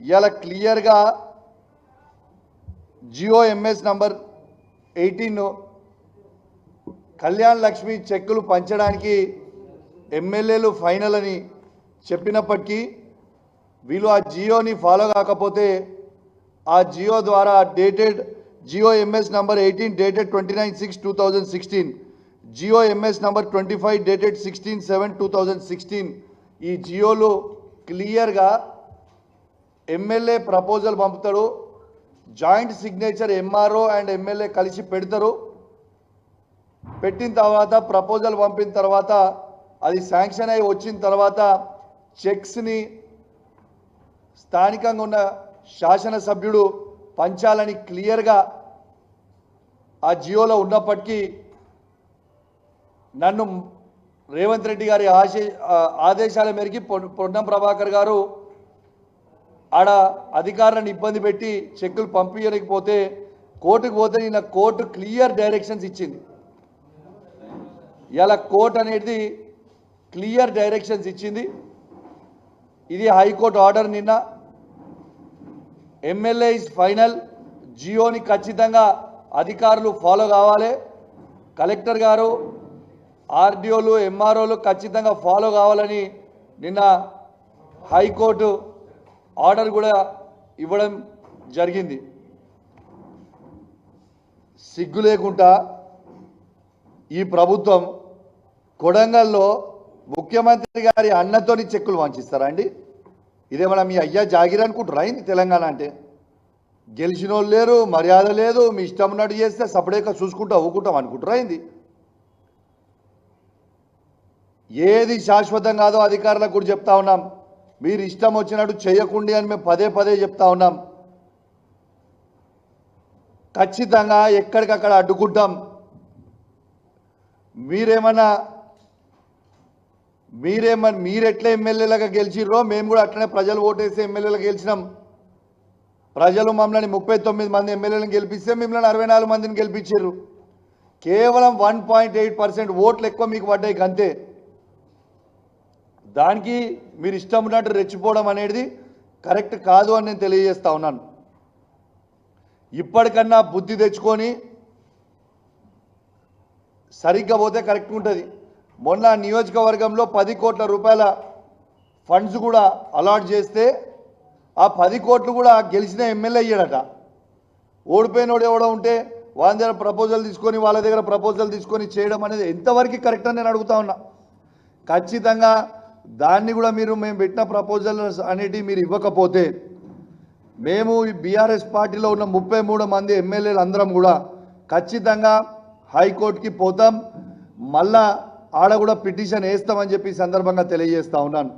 ఇవాళ క్లియర్గా GO MS number eighteen Kalyan Lakshmi చెక్కులు పంచడానికి ఎమ్మెల్యేలు ఫైనల్ అని చెప్పినప్పటికీ వీళ్ళు ఆ జియోని ఫాలో కాకపోతే ఆ జియో ద్వారా dated GO MS number eighteen dated twenty nine six two thousand sixteen GO MS number twenty five dated sixteen seven two thousand sixteen ఈ జియోలు క్లియర్గా ఎమ్మెల్యే ప్రపోజల్ పంపుతాడు. Joint signature MRO and MLA కలిసి పెడతారు. పెట్టిన తర్వాత proposal పంపిన తర్వాత అది శాంక్షన్ అయి వచ్చిన తర్వాత చెక్స్ని స్థానికంగా ఉన్న శాసనసభ్యుడు పంచాలని క్లియర్గా ఆ జియోలో ఉన్నప్పటికీ నన్ను రేవంత్ రెడ్డి గారి ఆశ ఆదేశాల మేరకు పొన్నం ప్రభాకర్ గారు ఆడ అధికారులను ఇబ్బంది పెట్టి చెక్కులు పంపించకపోతే కోర్టుకు పోతే నిన్న కోర్టు క్లియర్ డైరెక్షన్స్ ఇచ్చింది. ఇలా కోర్టు అనేది క్లియర్ డైరెక్షన్స్ ఇచ్చింది. ఇది హైకోర్టు ఆర్డర్ నిన్న. MLA is final. జియోని ఖచ్చితంగా అధికారులు ఫాలో కావాలి. కలెక్టర్ గారు ఆర్డీఓలు ఎంఆర్ఓలు ఖచ్చితంగా ఫాలో కావాలని నిన్న హైకోర్టు ఆర్డర్ కూడా ఇవ్వడం జరిగింది. సిగ్గు లేకుండా ఈ ప్రభుత్వం కొడంగల్లో ముఖ్యమంత్రి గారి అన్నతోని చెక్కులు వంచిస్తారా అండి? ఇదేమన్నా మీ అయ్యా జాగిర్ అనుకుంటారా అయింది తెలంగాణ అంటే? గెలిచిన వాళ్ళు లేరు మర్యాద లేదు మీ ఇష్టం ఉన్నట్టు చేస్తే సపరేట్గా చూసుకుంటా ఊకుంటాం అనుకుంటారా అయింది? ఏది శాశ్వతం కాదో అధికారులకు కూడా చెప్తా ఉన్నాం. మీరు ఇష్టం వచ్చినట్టు చేయకండి అని మేము పదే పదే చెప్తా ఉన్నాం. ఖచ్చితంగా ఎక్కడికక్కడ అడ్డుకుంటాం. మీరేమన్నా మీరేమన్నా మీరెట్లా ఎమ్మెల్యేలుగా గెలిచిర్రో మేము కూడా అట్లనే ప్రజలు ఓటేసి ఎమ్మెల్యేలుగా గెలిచినాం. ప్రజలు మమ్మల్ని ముప్పై తొమ్మిది మంది ఎమ్మెల్యేలను గెలిపిస్తే మిమ్మల్ని అరవై నాలుగు మందిని గెలిపించారు కేవలం వన్ పాయింట్ ఎయిట్ పర్సెంట్ ఓట్లు ఎక్కువ మీకు పడ్డాయి అంతే దానికి మీరు ఇష్టం ఉన్నట్టు రెచ్చిపోవడం అనేది కరెక్ట్ కాదు అని నేను తెలియజేస్తా ఉన్నాను. ఇప్పటికన్నా బుద్ధి తెచ్చుకొని సరిగ్గా పోతే కరెక్ట్ ఉంటుంది. మొన్న నియోజకవర్గంలో పది కోట్ల రూపాయల ఫండ్స్ కూడా అలాట్ చేస్తే ఆ పది కోట్లు కూడా గెలిచిన ఎమ్మెల్యే అయ్యాడట. ఓడిపోయినోడు ఎవడో ఉంటే వాళ్ళ దగ్గర ప్రపోజల్ తీసుకొని వాళ్ళ దగ్గర ప్రపోజల్ తీసుకొని చేయడం అనేది ఎంతవరకు కరెక్ట్ అని నేను అడుగుతా ఉన్నా. ఖచ్చితంగా దాన్ని కూడా మీరు మేము పెట్టిన ప్రపోజల్ అనేటివి మీరు ఇవ్వకపోతే మేము ఈ బీఆర్ఎస్ పార్టీలో ఉన్న ముప్పై మూడు మంది ఎమ్మెల్యేలు అందరం కూడా ఖచ్చితంగా హైకోర్టుకి పోతాం. మళ్ళా ఆడ కూడా పిటిషన్ వేస్తామని చెప్పి సందర్భంగా తెలియజేస్తా ఉన్నాను.